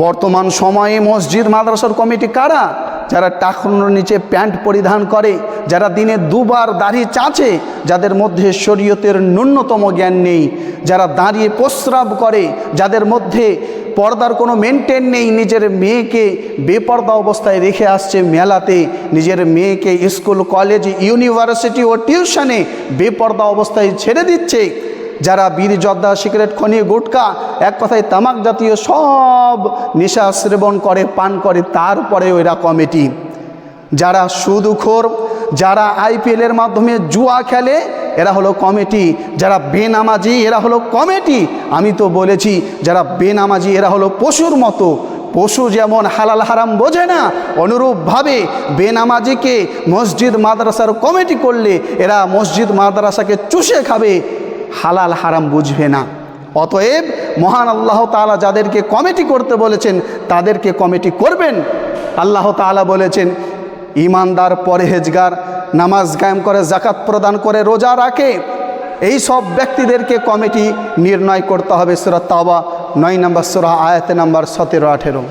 বর্তমান সময়ে মসজিদ মাদ্রাসার কমিটি কারা? যারা টাকুনোর নিচে প্যান্ট পরিধান করে, যারা দিনে দুবার দাড়ি চাঁচে, যাদের মধ্যে শরীয়তের ন্যূনতম জ্ঞান নেই, যারা দাঁড়িয়ে প্রস্রাব করে, যাদের মধ্যে পর্দার কোনো মেনটেন নেই, নিজের মেয়েকে বেপর্দা অবস্থায় রেখে আসছে মেলাতে, নিজের মেয়েকে স্কুল কলেজ ইউনিভার্সিটি ও টিউশনে বেপর্দা অবস্থায় ছেড়ে দিচ্ছে। যারা বীর জর্দা সিগারেট, খনি, গুটকা, এক কথায় তামাক জাতীয় সব নেশা সেবন করে, পান করে, তারপরে ওইরা কমিটি। যারা সুদুখোর, যারা আইপিএলের মাধ্যমে জুয়া খেলে, এরা হলো কমিটি। যারা বেনামাজি, এরা হলো কমিটি। আমি তো বলেছি, যারা বেনামাজি, এরা হলো পশুর মতো। পশু যেমন হালাল হারাম বোঝে না, অনুরূপভাবে বেনামাজিকে মসজিদ, মাদ্রাসার কমিটি করলে এরা মসজিদ, মাদ্রাসাকে চুষে খাবে। হালাল, হারাম বুঝবে না। অতএব মহান আল্লাহ তাআলা যাদেরকে কমিটি করতে বলেছেন, তাদেরকে কমিটি করবেন। আল্লাহ তাআলা বলেছেন ইমানদার পরেহেজগার, নামাজ কায়েম করে জাকাত প্রদান করে, রোজা রাখে। এই সব ব্যক্তিদেরকে কমিটি নির্ণয় করতে হবে সুরা তাওবা, নয় নম্বর সুরা, আয়াতে নম্বর সতেরো আঠেরো।